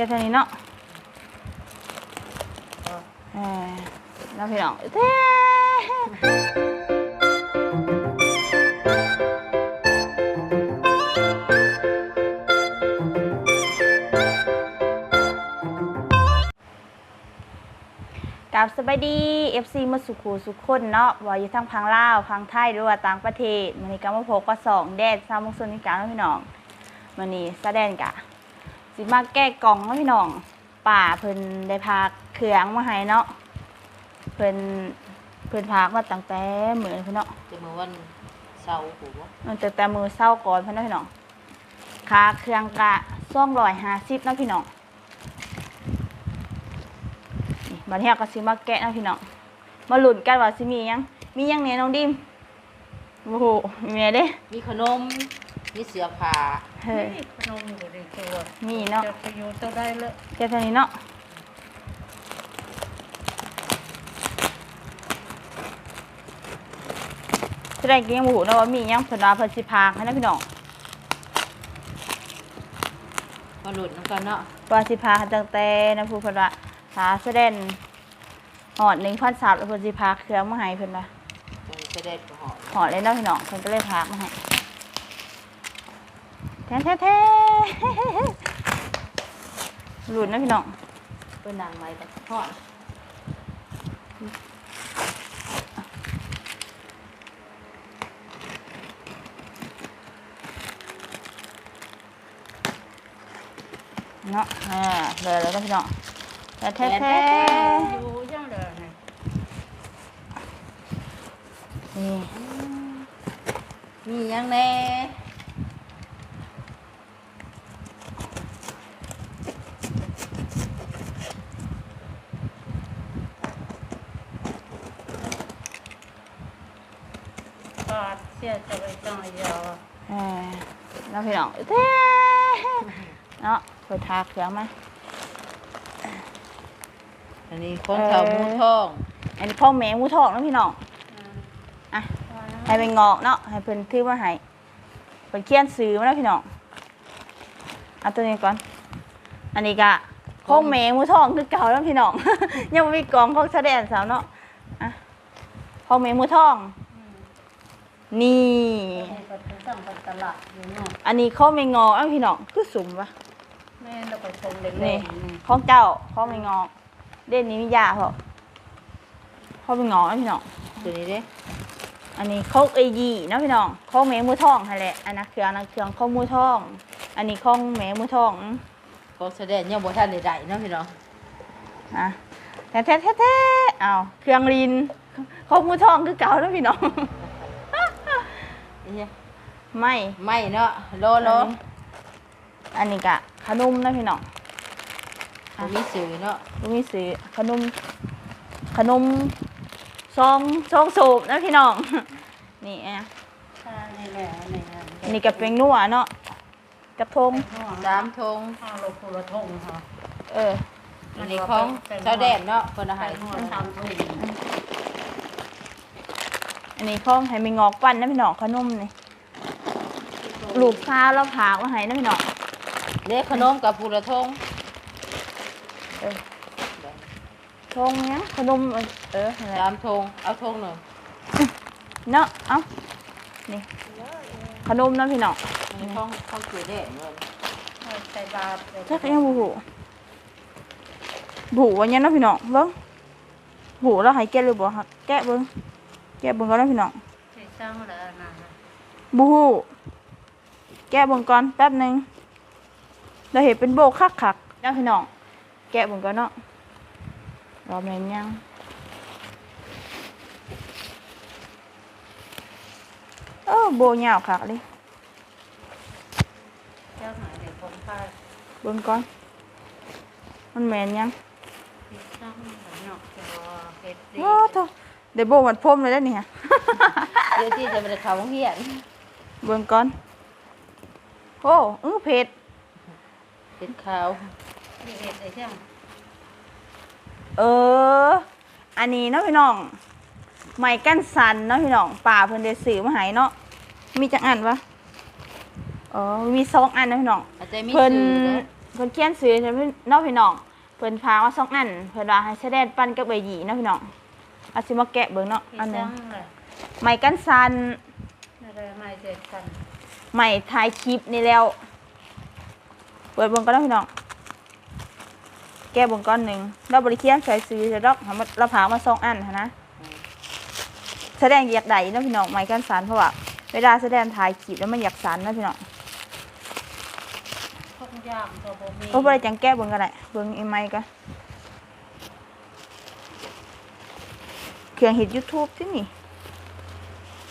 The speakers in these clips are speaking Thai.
ก็เท่านี้เนาะเออแล้วพี่น้องเท่กับสบายดี FC มาสุขูสุขคนเนาะว่าอยู่ทั้งพังลาวพังไทยหรือว่าต่างประเทศมันนี้ก็มาพบกับสองแดดซาวมุกซุนนิการเนาะพี่น้องมันนี้แสดงกะ สิมาแก้กล่องเนาะพี่น้องป่าเพิ่นได้พาเครื่องมาให้เนาะเพิ่นเพิ่นพากมาตั้งแต่มื้อพี่น้องจะมาวันเสาร์หูวะตั้งแต่แต่มื้อเช้าก่อนพี่น้องพี่น้องค่าเครื่องกะ250เนาะพี่น้องนี่บัดนี้เราก็สิมาแกะเนาะพี่น้องมาลุ้นกันว่าสิมีหยังมีหยังเนี่ยน้องดิมโอ้โหมีอะไรเด้ มีขนม มีเสื้อผ้าเฮ้ยนี่ขนมอยู่ในตัวมีเนาะจะไปอยู่เจ้าได้เลยแค่เท่านี้เนาะแสดงกินยังบ่หูนะว่ามีหยังเพิ่นว่าเพิ่นสิพากให้นะพี่น้องมาหลุดน้ำกันเนาะว่าสิพากให้ตั้งแต่นะผู้เพิ่นว่าหาแสดงหอด1,000ซับแล้วเพิ่นสิพากเครื่องมาให้เพิ่นว่าจะจะได้กระหอบหอดเลยเนาะพี่น้องเพิ่นก็เลยพากมาให้ แท้แท้แท้หลุดนะพี่น้องเป็นนางไม้ตะทอดเนาะอ่าเลยแล้วนะพี่น้องแท้แท้แท้อยู่ยังเดินนี่นี่มียังแน่ ปาดเสียจะไปจังยาว เออแล้วพี่น้ องแท้เนาะเปิดทาเครื่องมาอันนี้ของเขาหมูทองอันนี้พ่อแม่หมูทองนะพี่น้องอะให้เป็นงอกเนาะให้เพิ่นถือมาให้เพิ่นเขียนซื้อมาแล้วพี่น้องเอาตัวนี้ก่อน อันนี้ก็พ่อแม่หมูทองคือเก่าแล้วพี่น้องยังบ่มีกล่องของแสดงสาวเนาะอะพ่อแม่หมูทองนี่นี่ก็ไป สั่งไปตลาดอยู่เนาะอันนี้ข้อไม่งอเอ้าพี่น้องคือสุ่มปะแม่เราไปชมเด็กนี่ๆนี่ข้องเจ้าข้อไม่งอเด่นนี้มียาเหรอข้อไม่งอเอ้าพี่น้องตัวนี้เด้อันนี้ข้อเอยีนะพี่น้องข้อแมมือทองอะไรอันนั้นเครื่องอันนั้นเครื่องข้อมือทอง อันนี้ข้องแมมือทองของแสดงยังบ่ทันได้ได้เนะพี่น้องอะแท้แท้แท้แท้เอาเครื่องลินข้อมือทองคือเก่าแล้วพี่น้องนี่ ไม่ไม่เนาะโลโลอันนี้กะขนมนะพี่น้องบ่มีสื่อเนาะลูกมีสีขนม ขนมซองซองสูบนะพี่น้อง นี่อะถ้านี่แหละนี่นะอันนี้กับเป็นนัวเนาะกับทงสามธงห้าโลคูละทงค่ะเอออันนี้ของชาวแดนเนาะเพิ่นเอาใส่ให้หัวทำถุงอันนี้ข้องให้มีงอกปั้นนะพี่น้องขนมนี่ ลูกค้าเราผากมาให้นะพี่น้องเด้ขนมกับผู้ละทงเออทงเนี้ยขนมเออนั่นแหละสามธงเอาธงหนึ่งเนาะเอ้านี่ขนมนะพี่น้องอันนี้ของของสื่อแดนเงินใส่บาตรจักยังบูหูบูวันนี้นาะพี่น้องเบิ้งบูแล้วให้แกะหรือบ่ฮะแกะเบิ้งแกะเบิ้งก่อนนะพี่น้องใส่จังแล้วนะบูฮู แกะเบิ่งก่อนแป๊บหนึงเราเห็นเป็นโบกคักคักๆนะพี่น้อง แกะเบิ่งก่อนเนาะรอแม่นยังเออโบยาวคักเลยเจ้าหายเด็กผมพาเบิ่งก่อน มันแม่นยังติดจังเนาะจะเฮ็ดดีโอ้โธ่เดี๋ยวโบมันพรมเลยแล้วนี่ฮะเดี๋ยวที่จะไปเขาโรงเรียนเบิ่งก่อน โอ้อื้อเผ็ดเป็นขาวนี่เฮ็ดได้จังเออ อันนี้เนาะพี่น้องไม้กั้นสันเนาะพี่น้องป่าเพิ่นได้ซื้อมาให้เนาะมีจักอันวะอ๋อมีสองอันนะพี่น้องอาจจะมีเพิ่นสื่อเด้อเพิ่นเขียนซื้อให้พี่น้องพี่น้องเพิ่นพาว่าสองอันเพิ่นว่าให้แสดงปั้นกับใบหยีเนาะพี่น้องเอาสิมาแกะเบิ่งเนาะที่อันหนึจังงเลยไม้กันสั่นอะไรไม่เสร็จกัน ใหม่ถ่ายคลิปนี่แล้ว เปิดเบิ่งก็ได้พี่น้อง แก้เบิ่งก้อนหนึ่งเราบริเคียนใส่ซื้อจะดอกเรามาเราผามาสองอันหั้นนะ แสดงอยากใดเนาะพี่น้องไม้กันสานเพราะว่าเวลาแสดงถ่ายคลิปแล้วมันอยากสานเนาะพี่น้องทุกอย่างตัวบ่มีโอ้บ่ได้จังแก้เบิ่งก็ได้เบิ่งไอ้ไม้ก็เครื่องเห็ด YouTube ที่นี่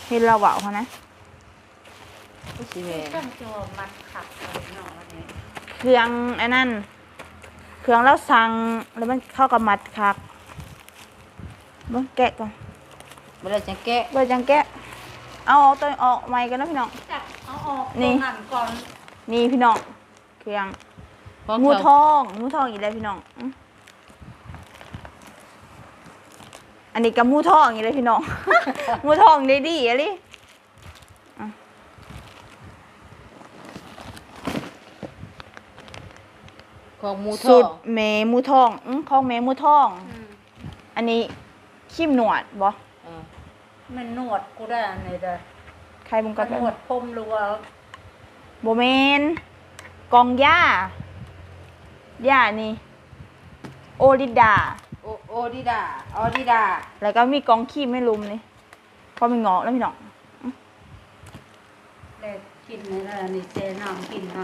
เห็นเราเว้าเขานะ ผู้สิแม่จังตัวมัดขับเลยเนาะวันนี้เครื่องอันนั้นเครื่องเราสั่งแล้วมันเข้ากับมัดคักเบิ่งแกะก่อนบ่ได้จังแกะเบิ่งจังแกะ เอาเอาตัวออกใหม่กันนะพี่น้อง จับเอาออกนี่ ตัวหั่นก่อนนี่พี่น้อง เครื่องของงูทเขาองงูทองอีกแล้วพี่น้องอื้ออันนี้กับงูทองอีกแล้วพี่น้อง งูทองได้ดีอะไของหมูทสุอดงเมมูทองอื้อของเมมูทอง อืมอันนี้ขีมหนวดบ่เออมันนวดกูได้อันนี้เด้อใครบุงกัมันนนวดผมหรือว่าโบเมนกองหญ้าหญ้านี่ โอริดา โอโอดิดาออดิดาแล้วก็มีกองขี้ไม่ลุมนี่พอมีงอกแล้วพี่น้องได้กินนี่แหละนี่เจน้ำกินน้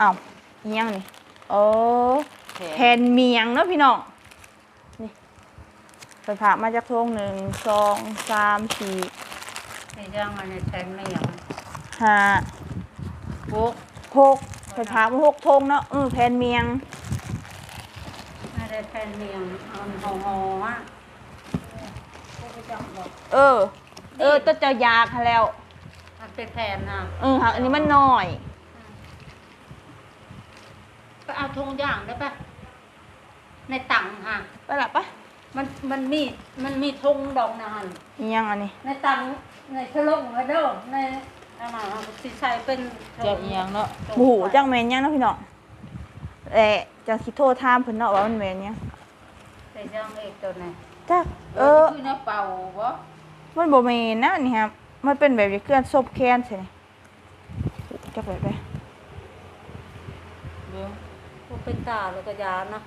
อ้าว อิหยังนี่โอ้แผแผ่นเมียงเนาะพี่น้องนี่ไปผ่ามาจากโทงหนึ่งสองสามสี่ำที่จังอันนี้แทนไม่หยังห้าพวกหกไปผ่ามาหกทงเนาะเออแผ่นเมียงไม่ได้แทนเมียงเอาหอหอๆอะกูไปจับบอกเออ เออตัวเจะยากค่ะแล้วมันเป็นแทนนะเออค่ะอันนี้มันน้อย ก็เอาทงย่างได้ปะในตังค่ะ ไปละปะมันมันมีมันมีทงดอกนานอิหยังอันนี้ในตังในฉลองไว้เด้อในอามาสิใส่เป็นเจ้าอีหยังเนาะหมูจังแมนยังเนาะพี่น้องเอ๊ะจังคิดโทษทามเพิ่นเนาะว่ามันแมนยังใส่ย่างเอกตัวไหนจักเออ คือเนาะเป่าบ่มันบ่แม่นนะนี่ครับ มันเป็นแบบเคลื่อนซบแคนใช่ไหมจักแบบไปเบิ่ง พวกเป็นตาแล้วก็ยานะ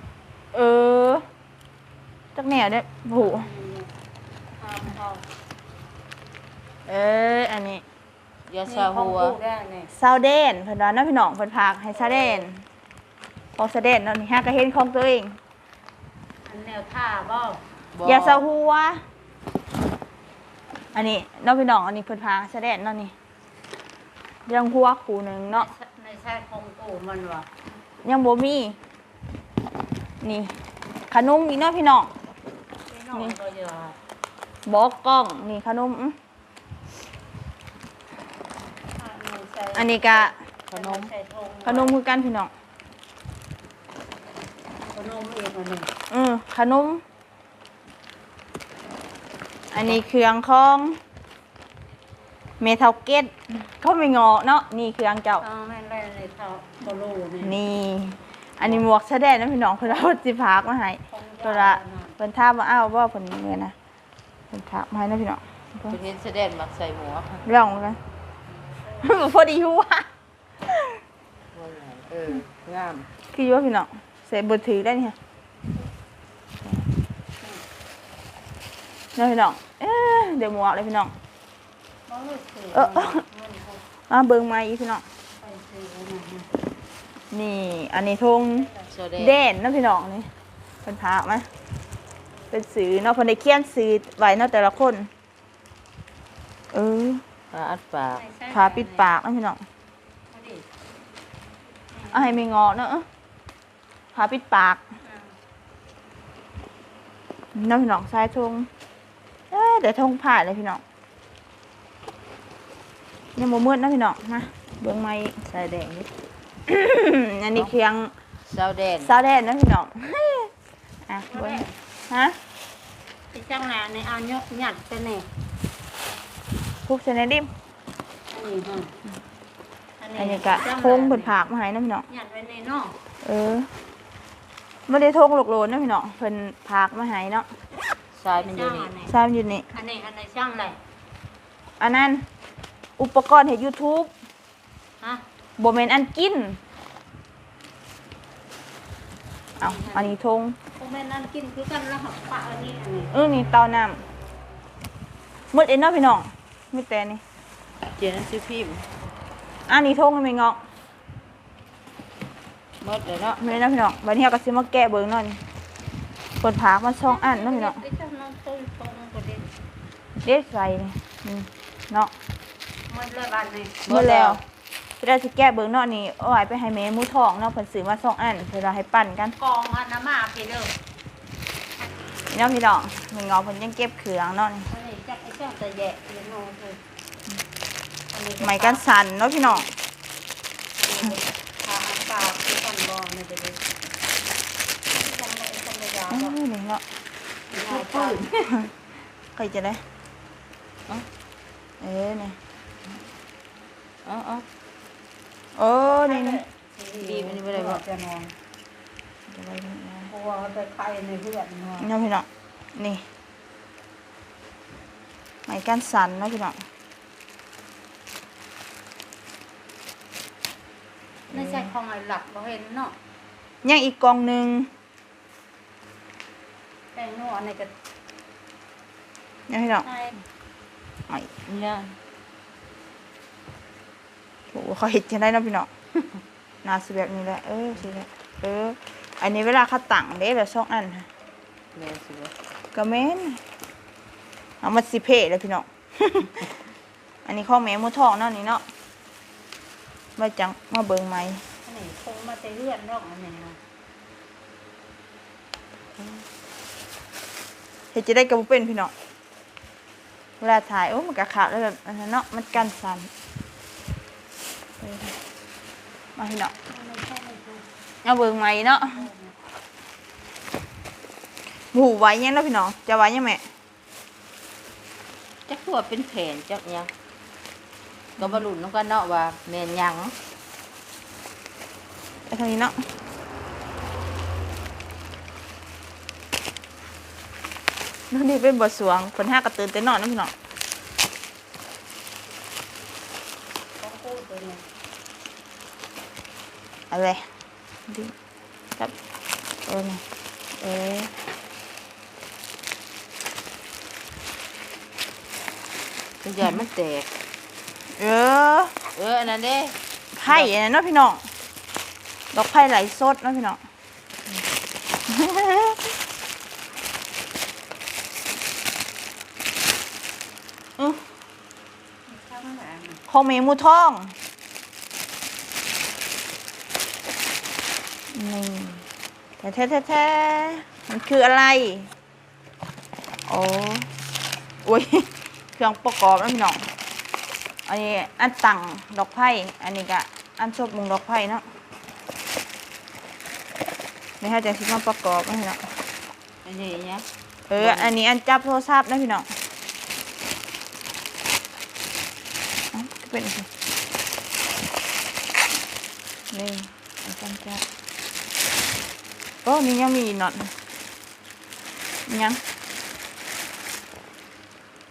เออ จักแนวเด้อโหทำเอาเอออันนี้ยาซาหัว นี่ของกูได้เนี่ยซาวเดนเพิ่นว่าเนาะพี่น้องเพิ่นพากให้ซาวเดนของซาวเดนเนาะนี่ฮะก็เห็นของตัวเอง อันแนวท่าบ่บ่อย่าซาหัว อันนี้เนาะพี่น้องอันนี้เพิ่นพากซาวเดนเนาะนี่ยังหัวคู่หนึงเนาะในใช่ของกูมันวะ ยังบ่มี นี่ ขนมอีกเนาะพี่น้องพี่น้องก็เยอะบอกกล้อง นี่ขนมอื้ออันนี้ก็ขนมใส่ทงขนมคือกันพี่น้อง ขนมเองอันนี้อือขนม อันนี้เครื่องของ เมทัลเกตเขาไม่งอเนาะนี่เครื่องเจ้า เอาแม่นแม่นในเท้าโคโลนี่นี่ อันนี้หมวกแสดงนะพี่น้องเพิ่นเอาสิพากมาให้ของตัวยาละน่เพิ่นถามว่าอ้าวว่าเพิ่นเงินนะเพิ่นถามมาให้นะพี่น้องเพิ่นเห็นแสดงมักใส่หมวกเรื่องกันพอดีหัวว่าไงเอองามคือว่าพี่น้องเสพบทถือได้เนี่ยเนาะพี่น้องเอ๊ะเดี๋ยวหมวกเลยพี่น้องบ่รู้สึก เออเออมันคงมาเบิ่งมาอีกพี่น้องไปซื้ออันนั้นนะนี่ อันนี้ธงโซเดนเด่นเนาะพี่น้องนี่เป็นพระไหมเป็นสื่อเนาะเพิ่นได้เขียนสื่อไว้เนาะแต่ละคน เออปลาอัดปากไม่ใช่พาปิดปากเนาะพี่น้องเอาดิเอาให้ไม่งอเนาะพาปิดปากอ่าเนาะพี่น้องชายธงเอ้ยเดี๋ยวธงผ่านเลยพี่น้อง ยังบ่มืดเนาะพี่น้องมาเบิ่งไม้ใส่แดงนิดอันนี้เครื่องซาวแดนซาวแดนเนาะพี่น้องอะเบิ่งฮะที่จังหน้าในเอายกหยัดไปนี่พวกเซนดิมอันนี้ฮะอันอันนี้ก็โทงเพิ่นผากมาให้นะพี่น้องหยัดไว้ในนอกเออไม่ได้โทงหลกโลนนะพี่น้องเพิ่นผากมาให้เนาะทรายมันอยู่นี่ทราบอยู่นี่อันนี้อันนี้ช่างอะไรอันนั้น อุปกรณ์เฮ็ด YouTube ฮะบ่แม่นอันกิน เอาอันนี้ทงพวกแม่นั่นกินคือกันแล้วหักปะอันนี้อันนี้เออนี่เตาน้ำมืดเอ็นเนาะพี่น้องมีแต่นี่ เจียนซื้อพิมพ์อันนี้ทงไม่งอกหมดเลยเนาะไม่ได้เนาะพี่น้องวันนี้เราก็สิมาแกะเบิ่งเนาะนี่เปิดผากมาช่องอันเนาะพี่น้องไอ้เจ้าน้องตุ้ยตรงกว่าเด็ก เด็ดใส่นี่นี่เนาะ มันเลยบ้านนี้หมดแล้วจะได้สิแกะเบิ่งเนาะนี่เอาไว้ไปให้แม่หมูทองเนาะเพิ่นซื้อมาสองอันเพื่อเราให้ปั่นกันกองอันน้ำมาไปเลยนี่เนาะพี่น้องไม่งอกเพิ่นยังเก็บเครื่องเนาะนี่อันนี้จักไอ้เจ้าจะแยะเรียนโน้ตเลยอันนี้ไม้กันสั่นเนาะพี่น้องทาอากาศที่กันบอลนี่เด็กทำอะไรทำอะไรยาวเอ้ยนี่เนาะง่ายปืนใครจะได้เอ้าเอ้ยนี่ เอ๋อาโอ้นี่นี่ดีมันไม่ได้บอกจะนอนเดี๋ยวไว้นี่นะเพราะว่าไปใครในเพื่อนนอนเนาะพี่น้องนี่ไม้กันสั่นเนาะพี่น้องไม่ใช่ของไอ้หลักเราเห็นเนาะยังอีกกล่องหนึงแป้งนัวในกระเนาะพี่น้องไอ้ไม้เนี่ย โอ้โหเขาเห็ดกันได้เนาะพี่น้องน่าสิแบบนี้แหละเออสิแหละเออ อันนี้เวลาเขาตั้งเด้แบบสองอันค่ะแม่สิวะก็แม่นเอามาสิเพะเลยพี่น้องอันนี้ข้อแม่หมูทองเนาะนี่เนาะไว้จังมาเบิ่งไหมอันนี้คงมาแต่เลื่อนนอกอันนี้นะเฮ็ดจะได้กระบุเป็นพี่น้องเวลาถ่ายโอ้มันกะขาดแล้วแบบอันนั้นเนาะมันกันสั่น เออมาพี่น้องไม่ใช่ไม่ใช่เอาเบิ่งไหมเนาะหูไว้ยังเนาะพี่น้องจะไว้ยังแม่จักตัวเป็นแผนจักหยังก็บรรลุนน้องกันเนาะว่าแม่นหยังไอ้ทางนี้เนาะนั่นนี่เป็นบทสวงคนห้ากระตือนเต้นนอนเนาะพี่น้องต้องพูดตัวนี้ อะไรดิครับเออนี่เออก็อย่ามันแตก เออ เอออันนั้นเด้ไผ่อันนั้นเนาะพี่น้อง ดอกไผ่ไหลสดเนาะพี่น้องอื้อช่างแหวนของเมหมูทอง นี่แท้แท้แท้ๆมันคืออะไร โอ้โอ้ย เครื่องประกอบนะพี่น้อง อันนี้อันตังดอกไผ่ อันนี้ก็อันชบมุงดอกไผ่เนาะนี่ให้จังสิมาประกอบนะพี่น้อง อันนี้เนี่ยเออ อันนี้อันจับโทรศัพท์นะพี่น้องเอ้าก็เป็นสินี่อันจับจับโอ้นี่ยังมีอีกหนอดยัง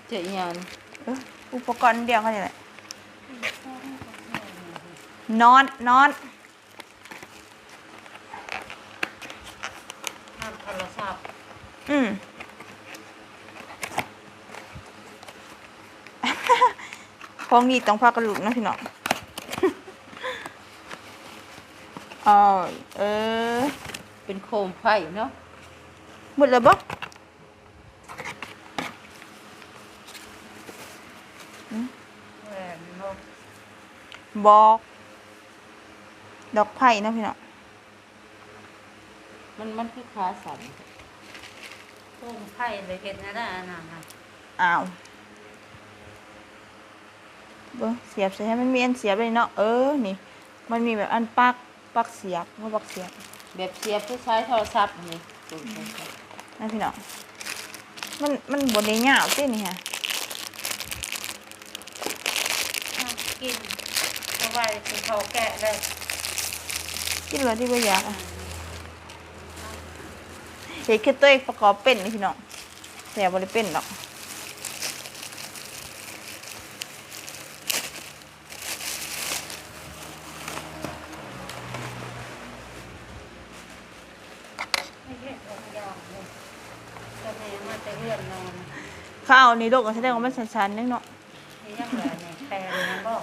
เจะอีหยังเอออุปกรณ์เดียวกันนี่แหละนอนนอนห้ามโทรศัพท์อืมของดีต้องพากระลุกนะพี่น้องอ๋อเออ เป็นโคมไผ่เนาะหมดเลยบ่แหวนนกบอกดอกไผ่นะพี่น้องมันมันคือขาสั่นพุ่งไผ่เลยเห็นนะได้อันนั้นนะอ้าวเบิ้งเสียบใส่ให้มันมีอันเสียบเลยเนาะเออนี่ มันมีแบบอันปักปักเสียบเขาปักเสียบ แบบเสียบเพื่อใช้โทรศัพท์นี่ตูนโทรศัพท์นะพี่น้อง มันมันบนได้ยาวตินี่ฮะห้ามกินเพราะว่าไว้ที่เขาแกะเลยกินเลยที่ไม่อยากอะเห็ดคือตัวเองประกอบเป็นนี่พี่น้องแต่บ่ได้เป็นหรอก ไม่ใช่องค์ยอมเลยตัวนี้มาจะเลื่อนนอน ข้าวนี่โลกก็แสดงว่ามันชันๆนึงเนาะ นี่ยังเหลือเนี่ยแฟนนะบอก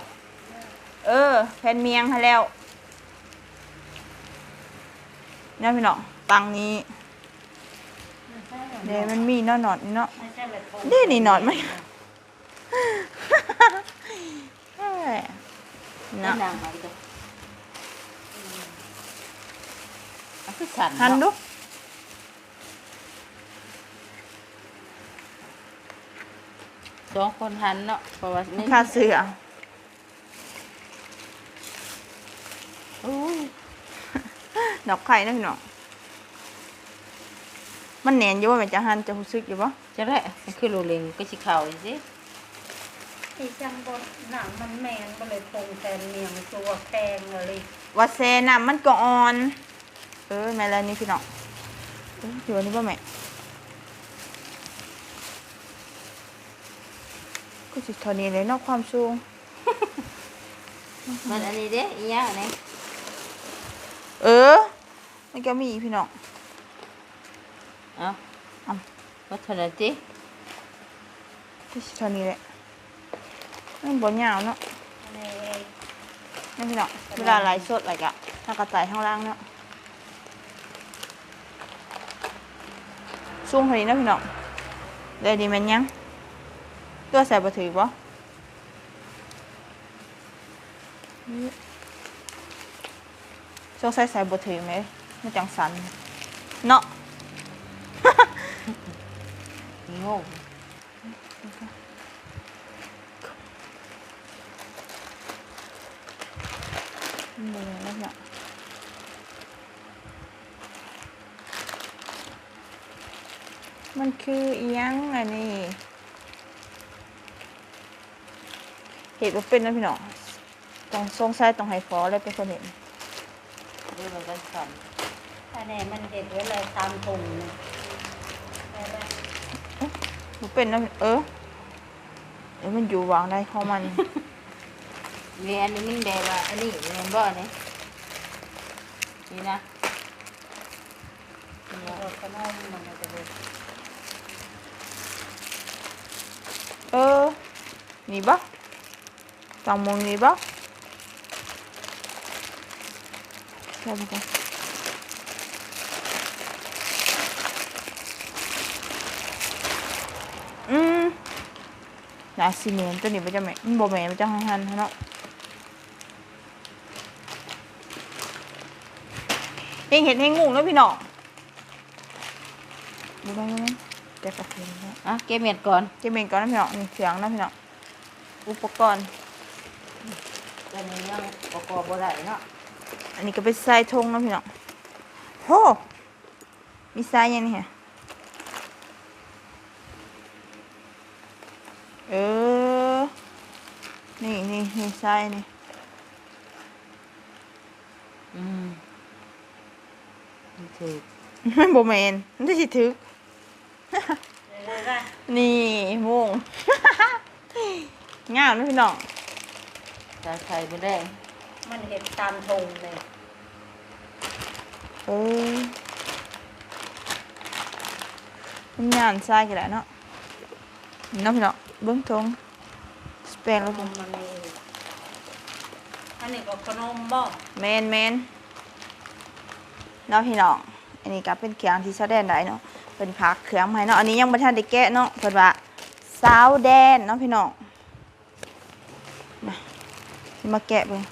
เออแผ่นเมียงให้แล้วนี่พี่น้องตังนี้ไม่ใช่หรอเดี๋ยวมันมีเนาะหนอดนี่เนาะ ไม่ใช่แบบคนี่นี่หนอนไหม เอ้ยนั่เนาะนนางมาอีกแล้วอันคือสันหันเนาะดู สองคนหันเนาะเพราะว่านี่ค่าเสืออุ้ยดอกไข่นะพี่น้องมันแหนนอยู่ว่าแมันจะหันจะรู้สึกอยู่ปะจะได้มันคือโรเลงก็สิเข่าอีกสิที่จังบนหนังมันแมนก็เลยคงแฟนเมียงตัวแพงเลยว่าเซน่ะมันก็อ่อน เออแม่แล้วนี่พี่น้องเอ้ยอยู่อันนี้ป่ะแม่ ก็สิเท่านี้เลยเนอกความสูงมันอันนี้เด้อีหยังอันนี้เออมันก็มีพี่น้องเอ้าเอ้าว่เท่านั้นติก็สิเท่านี้แหละมันบนยาวเนาะในนี่พี่น้องเวลาไลฟ์สดอะไรกะถ้ากระต่ายข้างล่างเนาะสูงเท่านี้นะพี่น้องเดี๋ยวดีแมันยัง ตัวใส่บะถือบ่ช่วงใส่ใส่บะถือไหมมันจังสันเนาะโง่นี่แล้วเนี่ยมันคืออีหยังอันนี้ เห็นว่าเป็นนะพี่น้องต้องสงสัยต้องให้ฟอเลยเป็นคนเห็นเรื่องมันก็สันอันนี้มันเด็ดไว้เลยตามถุงเนี่ยได้ไหมมันเป็นนะเออเออมันอยู่วางได้ของมัน มีอันนี้นิ่งแดงว่าอันนี้เรียนบ่อันนี้นี่นะนี่นะเราก็น้องมันจะดูเออนี่บ่ ตองมงนี่บ่ใช่ปะจ๊ะอืมนาซีเมนตัวนี้มันจะแม่นมันบ่แม่นมันจะหันหันๆเนาะเฮงเห็นเฮงงุ่งแล้วพี่น้องดูได้ไหมเดี๋ยวกับเห็นแล้วอะเก็บเม็ดก่อนเจเมนก่อนนะพี่น้องนี่เสียงนะพี่น้องอุปกรณ์ ตัวนี้ยังประกอบบ่ได้เนาะอันนี้ก็เป็นทรายทงนะพี่น้องโหมีทรายยังนี่ฮะเออ นี่นี่นี่ทรายนี่อืมนี่ถูกมันโบแมนมันจะสิถึกได้ไหมนี่โมงงามนะพี่น้อง ตาไข่บ่ได้มันเห็ดตามถุงเลยเออมันงานทรายกันแหละเนาะนี่เนาะพี่น้องเบิ้งทงสเปนแล้วนผมมมันมีอันนี้ก็ขนมบ่แมนแมนเนาะพี่น้อง อันนี้ก็เป็นเครื่องที่แสดงได้เนาะเป็นพักเครื่องมาให้เนาะ อันนี้ยังบ่ทันได้แกะเนาะเพิ่นว่าสาวแดนเนาะพี่น้องนะสิ มาแกะเบิ่ง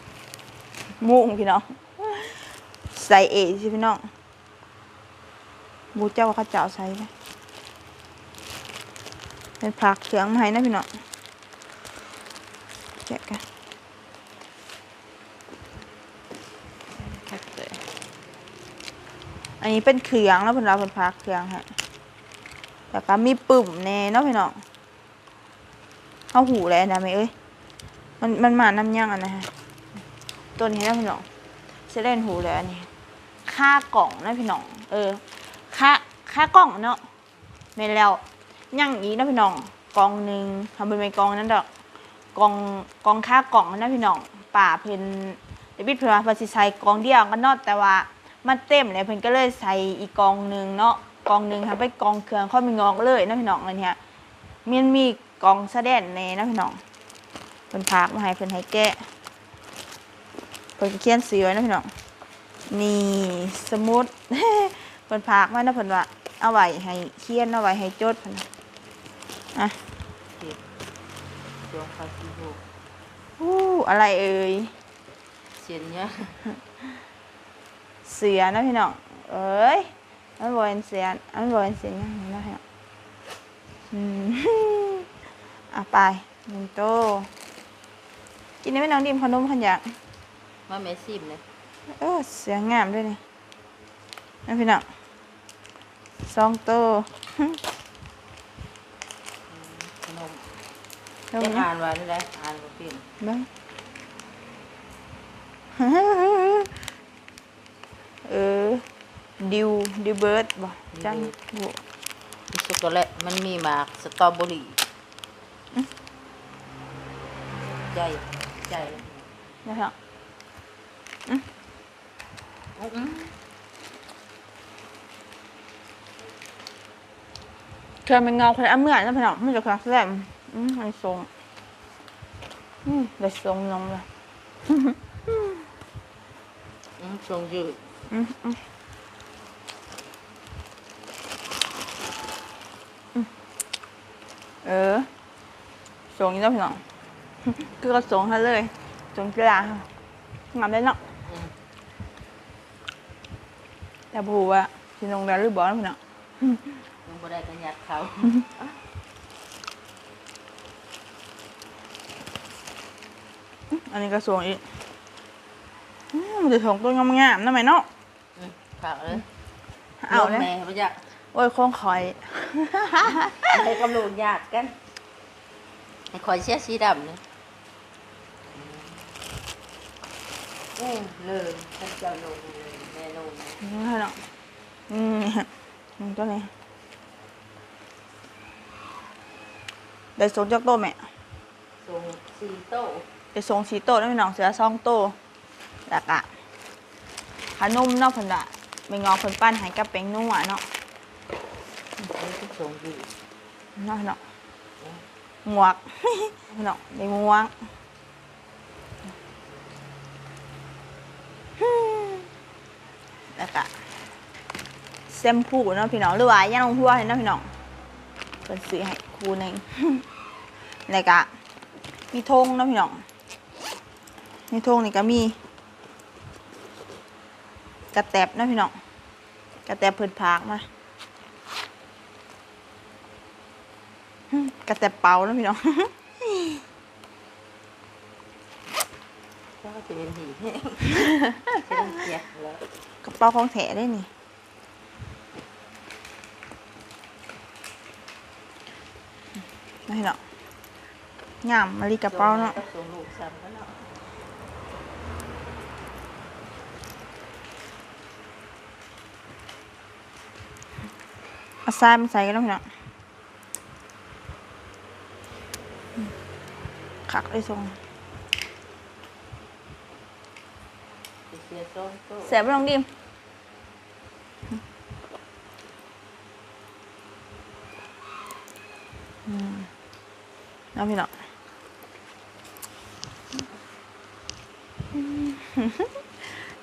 มุงพี่น้องใส่เอสิพี่น้องบูเจ้าว่าเขาเจ้าใส่ไหมเป็นพักเครื่องมาให้นะพี่น้องแกะกันอันนี้เป็นเครื่องแล้วเพิ่นเราเพิ่นพักเครื่องฮะแล้วก็มีปุ่มแน่เนาะพี่น้องเอาหูเลยนะแม่เอ้ย มันมันหมาน้ำย่างอันนะฮะตัวนี้นะพี่น้องเซเลนหูเลยอันนี้ค่ากล่องนะพี่น้อง เออค่าค่ากล่องเนาะเมนแล้วย่างอีกนะพี่น้องกล่องหนึ่งทำเป็นไม่กล่องนั้นดอกกล่องกล่องค่ากล่องนะพี่น้องป่าเพิ่นเดบิดเพิ่นว่าเพิ่นสิใส่กล่องเดียวกันเนาะแต่ว่ามันเต็มเลยเพิ่นก็เลยใส่อีกกล่องหนึ่งเนาะกล่องหนึ่งทำเป็นกล่องเครื่องข้อมีงอกเลยนะพี่น้องอันเนี้ยมันมีกล่องแสดงในนะพี่น้อง เพิ่นพากมาให้เพิ่นให้แกะเพิ่นก็เขียนสีไว้นะพี่น้องนี่สมุดเพิ่นพากมานะเพิ่นว่าเอาไว้ให้เขียนเอาไว้ให้จดเพิ่นน่ะอะดวงเขาสีหูอู้อะไรเอ่ยเสียนเนี่ยเสือนะพี่น้องเอ้ยมันบ่เป็นเสือมันบ่เป็นเสือยังไงนะพี่น้องอืมอะไปหนึ่งโต กินได้ไหมน้องดิมขนมขันอยากมาแม่ซิมเลยเออเสียงงามด้วยนี่นะพี่น้องสองโตขนมแล้วจะมันอ่านไว้ได้อ่านบ่เป็นเบ้างเออดิวดิวเบิร์ดบ่จังโบมีช็อกโกแลตมันมีหมากสตรอเบอรี่ใจ ใจนะครับอื้อเคยเป็นเงาคนอะเมื่อยนะพี่น้องมันจะคลาสแรมอืมมันทรงอืมได้ทรงน้องเลยอื้อทรงยืดอืมอืมอืมเออทรงนี้นะพี่น้อง คือก็ทรงให้เลยทรงกีฬาค่ะงามได้เนาะอืมแต่บูว่าที่โรงแรมหรือบอกนะพี่น้องยังบ่ได้กันยัดเขาอันนี้ก็ทรงอีกอืมมันจะทรงตัวงามๆนะไหมเนาะอืมฝากเลยเอาเลยแม่บ่อยากโอ้ยโค้งคอยให้กำลูกญาติกันให้คอยเสียสีดำเลย อืมเลยท่านเจ้าลงเลยแม่ลงอืมให้เนาะอืมอืมตัวนี้ได้ทรงจากโตแม่ทรงสีโต้ได้ทรงสีโตนะพี่น้องเสือซองโตแล้วก็ขนมเนาะเพิ่นละไม่งอเพิ่นปั้นให้กับแป้งนัวเนาะอันนี้คือทรงดีเนาะพี่น้องหมวก พี่น้องได้หมวกแล้วก็ แซมพูเนาะพี่น้องหรือว่าย่าลงพัวให้เนาะพี่น้องเพิ่นซื้อให้ครูหนึงแล้วก็มีธงเนาะพี่น้องในธงนี่ก็มี กระแตบเนาะพี่น้องกระแตบเพิ่นพากมากระแตบเป่าเนาะพี่น้องก็จะเป็นหีแห้งจะเป็นเกียกแล้วกระเป๋าของแถได้นี่ นะพี่น้องงามมารีกระเป๋าเนาะก็ทรงลูกซ้ำก็เนาะเอาทรายมาใส่กันเนาะพี่น้องอืมขักได้ทรงเสียทรงโต้แสบไปลองดิมอืมเนาะพี่น้อง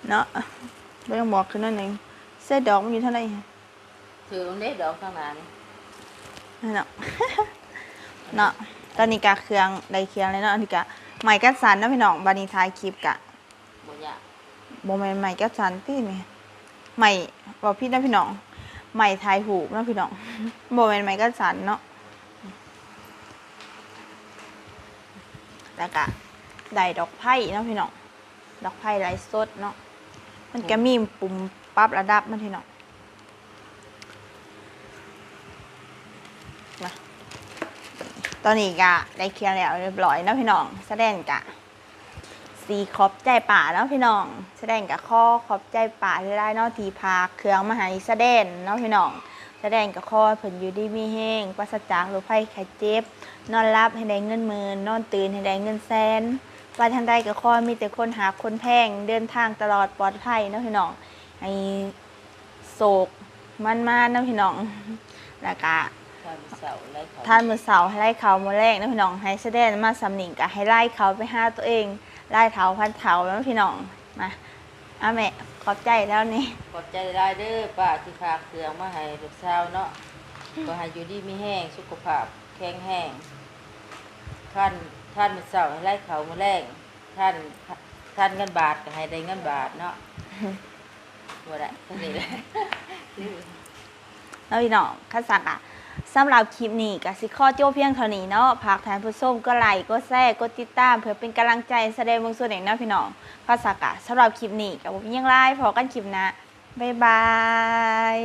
เนาะไม่ต้องบอกคือนั่นเองเส้นดอกมันอยู่เท่าไหร่ฮะถือเล็ดดอกข้างหน้านี่นั่นเนาะเนาะตอนนี้กะเครื่องได้เครื่องเลยเนาะอันนี้กะใหม่กัดสันเนาะพี่น้องบานีทายคลิปกะบ่อยากโมเมนใหม่กัดสันที่นี่ใหม่บอกพี่นะพี่น้องใหม่ทายหูกเนาะพี่น้องโมเมนใหม่กัดสันเนาะ แล้วก็ได้ดอกไผ่เนาะพี่น้องดอกไผ่ไร้สดเนาะมันก็มีปุ่มปรับระดับมันพี่น้องตอนนี้กะได้เคลียร์แล้วเรียบร้อยเนาะพี่น้องแสดงกะสีขอบใจป่าเนาะพี่น้อง แสดงกับข้อขอบใจป่าได้เนาะทีพาเครื่องมหาแสดงเนาะพี่น้อง แสดงกับข้อเพิ่นอยู่ดีมีแห้งปราศจากโรคภัยไข้เจ็บ นอนรับให้ได้เงินหมื่นนอนตื่นให้ได้เงินแสนไปทางใดกับข้อมีแต่คนหาคนแพงเดินทางตลอดปลอดภัยเนาะพี่น้องให้โศกมันมาเนาะพี่น้องแล้วก็ข้าวเสาร์ไรเขาท่านมือเสาให้ไล่เขามือแรกนะพี่น้องให้แสดงมาสำนิงกับให้ไล่เขาไปห้าตัวเองไล่เถาพันเถาแล้วพี่น้องมาอะแม่ข อบใจแล้วนี่ ขอบใจได้เด้อป้าที่พาเครื่องมาให้ลูกสาวเนาะก็ให้อยู่ดีมีแห้งสุขภาพ แข็งแห้งท่านท่านมื้อเสาร์ให้ไล่เขามื้อแรงท่านท่านเงินบาทก็ให้ได้เงินบาทเนาะบ่ได้เท่านี้แหละแล้วพี่น้องข้าสักอะสำหรับคลิปนี้กับสิข้อโจ้เพียงเท่านี้เนาะผากแทนผู้ส้มก็ไลค์ก็แซ่ก็ติดตาม เพื่อเป็นกำลังใจแสดงเบางส่วนเองเนาะพี่น้อง ภาสักะสำหรับคลิปนี้กับผมยังไล่พอกันคลิปนะบ๊ายบาย